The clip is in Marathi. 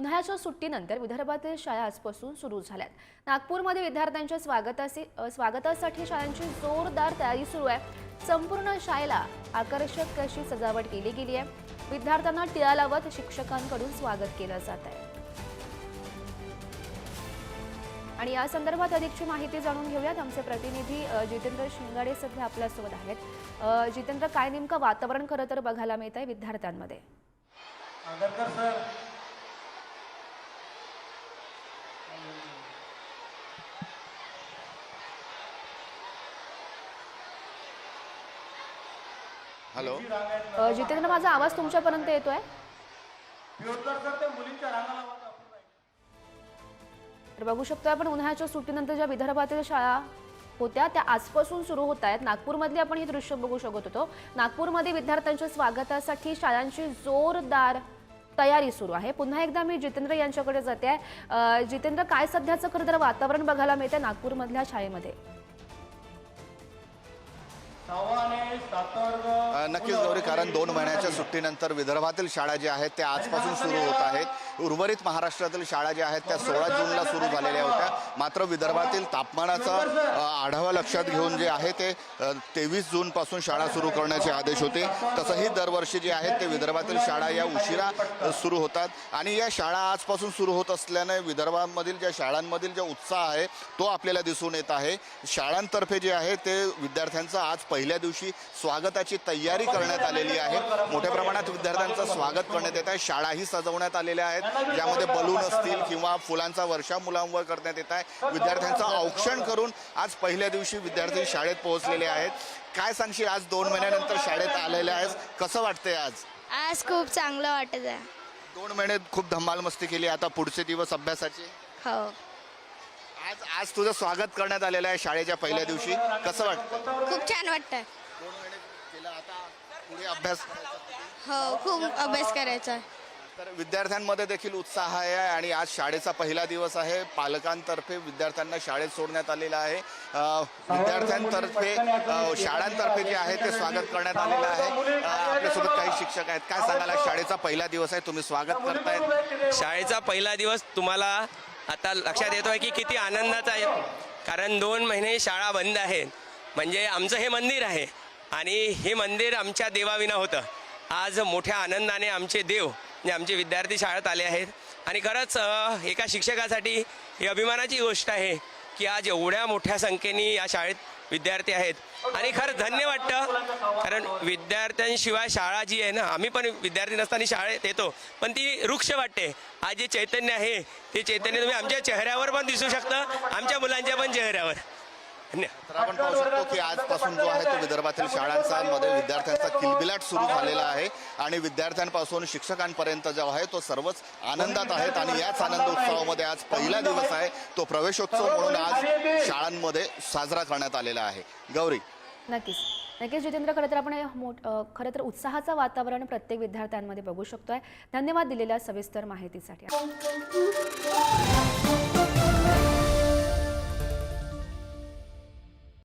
उन्हाळ्याच्या सुट्टीनंतर विदर्भातील शाळा आजपासून सुरू झाल्यात. नागपूरमध्ये विद्यार्थ्यांच्या स्वागतासी स्वागतासाठी शाळांची जोरदार तयारी सुरू आहे. संपूर्ण शाळेला आकर्षक अशी सजावट केली गेली आहे. विद्यार्थ्यांना टिळा लावत शिक्षकांकडून स्वागत केलं जात आहे. आणि या संदर्भात अधिकची माहिती जाणून घेऊयात. आमचे प्रतिनिधी जितेंद्र शिंगाडे सध्या आपल्यासोबत आहेत. जितेंद्र काय नेमकं वातावरण खरं तर बघायला मिळत आहे विद्यार्थ्यांमध्ये हॅलो. जितेंद्र माझा आवाज तुमच्यापर्यंत येतोय. तर बघू शकतो आपण उन्हाळ्याच्या सुट्टीनंतर ज्या विदर्भातील शाळा होत्या त्या आजपासून सुरू होत आहेत. नागपूरमधली आपण हे दृश्य बघू शकत होतो. नागपूरमध्ये विद्यार्थ्यांच्या स्वागतासाठी शाळांची जोरदार तयारी सुरू आहे. पुन्हा एकदा मी जितेंद्र यांच्याकडे जाते. आहे जितेंद्र काय सध्याचं खरं तर वातावरण बघायला मिळते नागपूरमधल्या शाळेमध्ये? नक्कीच गौरी कारण दोन महिन्याच्या सुट्टीनंतर विदर्भातील शाळा ज्या आहेत त्या आजपासून सुरू होत आहेत. उर्वरित महाराष्ट्रातील शाळा ज्या आहेत त्या सोळा जूनला सुरू झालेल्या होत्या. मात्र विदर्भातील तापमानाचा आढावा लक्षात घेऊन जे आहे ते तेवीस जूनपासून शाळा सुरू करण्याचे आदेश होते. तसंही दरवर्षी जे आहेत ते विदर्भातील शाळा या उशिरा सुरू होतात. आणि या शाळा आजपासून सुरू होत असल्याने विदर्भामधील ज्या शाळांमधील जो उत्साह आहे तो आपल्याला दिसून येत आहे. शाळांतर्फे जे आहे ते विद्यार्थ्यांचं आज पहिल्या दिवशी स्वागताची तयारी करण्यात आलेली आहे. मोठ्या प्रमाणात विद्यार्थ्यांचं स्वागत करण्यात येत आहे. शाळाही सजवण्यात आलेल्या आहेत. ज्यामध्ये बलून असतील किंवा फुलांचा वर्षा मुलांवर करण्यात येत आहे. विद्यार्थ्यांचं औक्षण करून आज पहिल्या दिवशी विद्यार्थी शाळेत पोहोचलेले आहेत. काय सांगशील? आज दोन महिन्यानंतर शाळेत आलेले आहेस. कसं वाटतंय आज? आज खूप चांगलं वाटत आहे. दोन महिने खूप धमाल मस्ती केली. आता पुढचे दिवस अभ्यासाचे? हो. आज आज तुझं स्वागत करण्यात आलेलं आहे शाळेच्या पहिल्या दिवशी. कसं वाटतं खूप छान वाटतं दोन महिने केलं? आता पुढे अभ्यास. हो खूप अभ्यास करायचा. आहे तर विद्यार्थ्यांमध्ये देखील उत्साह आहे आणि आज शाळेचा पहिला दिवस आहे. पालकांतर्फे विद्यार्थ्यांना शाळेत सोडण्यात आलेलं आहे. अ, विद्यार्थ्यांतर्फे अ, शाळांतर्फे जे आहे ते स्वागत करण्यात आलेलं आहे. अ, आपल्यासोबत काही शिक्षक आहेत. काय सांगाल? आज शाळेचा पहिला दिवस आहे. तुम्ही स्वागत करतायत. शाळेचा पहिला दिवस तुम्हाला आता लक्षात येतोय की किती आनंदाचा आहे. कारण दोन महिने शाळा बंद आहेत म्हणजे आमचं हे मंदिर आहे. आणि हे मंदिर आमच्या देवाविना होतं. आज मोठ्या आनंदाने आमचे देव म्हणजे आमचे विद्यार्थी शाळेत आले आहेत. आणि खरंच एका शिक्षकासाठी ही अभिमानाची गोष्ट आहे की आज एवढ्या मोठ्या संख्येने या शाळेत विद्यार्थी आहेत. आणि खरं धन्य वाटतं कारण विद्यार्थ्यांशिवाय शाळा जी आहे ना आम्ही पण विद्यार्थी नसताना शाळेत येतो पण ती वृक्ष वाटते. आज जे चैतन्य आहे ते चैतन्य तुम्ही आमच्या चेहऱ्यावर पण दिसू शकतं आमच्या मुलांच्या पण चेहऱ्यावर. तर आपण पाहू शकतो की आजपासून जो आहे तो विदर्भातील शाळांचा मध्ये विद्यार्थ्यांचा किलबिलाट सुरू झालेला आहे. आणि विद्यार्थ्यांपासून शिक्षकांपर्यंत जो आहे तो सर्वच आनंदात आहेत. आणि याच आनंद उत्सवामध्ये आज पहिला दिवस आहे. तो प्रवेशोत्सव म्हणून आज शाळांमध्ये साजरा करण्यात आलेला आहे. गौरी. नक्कीच. नक्कीच जितेंद्र खरं तर आपण हे मोठ खरं तर उत्साहाचं वातावरण प्रत्येक विद्यार्थ्यांमध्ये बघू शकतोय. धन्यवाद दिलेल्या सविस्तर माहितीसाठी.